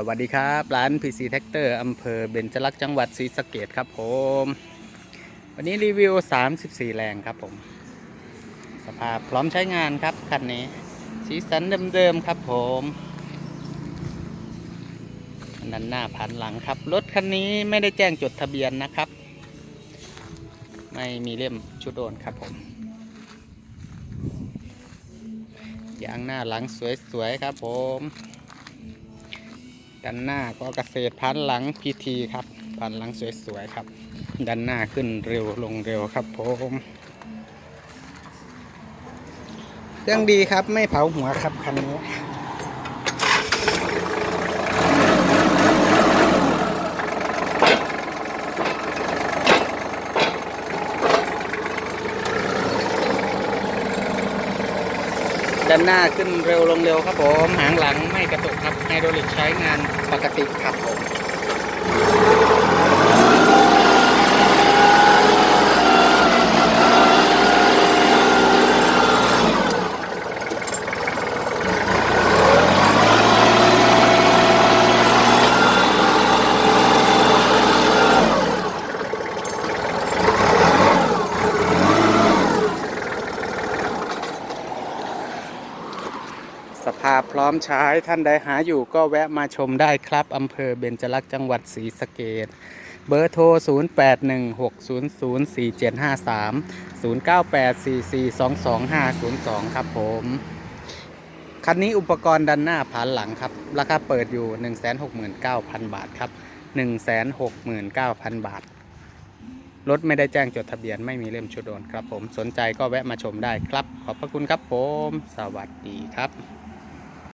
สวัสดีครับ ร้าน PC t r a c t o r อำเภอเบญจลักษณ์จังหวัดศรีสะเกดครับผม วันนี้รีวิว 34 แรงครับผม สภาพพร้อมใช้งานครับ คันนี้ สีสันเดิมๆครับผมด้านหน้าผ่านหลังครับ รถคันนี้ไม่ได้แจ้งจดทะเบียนนะครับ ไม่มีเล่มชุดโอนครับผมยางหน้าหลังสวยๆครับผม ด้านหน้าก็เกษตรพันหลังพีทีครับ พันหลังสวยๆครับ ด้านหน้าขึ้นเร็วลงเร็วครับผมเครื่องดีครับไม่เผาหัวครับคันนี้ด้านหน้าขึ้นเร็วลงเร็วครับผม หางหลังไม่กระตุกครับ ลิกใช้งานปกติครับผม สภาพพร้อมใช้ท่านใดหาอยู่ก็แวะมาชมได้ครับอำเภอเบญจลักษณ์จังหวัดศรีสะเกดเบอร์โทร 0816004753 0984422502 ครับผม คันนี้อุปกรณ์ดันหน้าผานหลังครับ ราคาเปิดอยู่ 169,000 บาทครับ 169,000 บาท รถไม่ได้แจ้งจดทะเบียนไม่มีเล่มชุดโอนครับผม สนใจก็แวะมาชมได้ครับ ขอบพระคุณครับผม สวัสดีครับ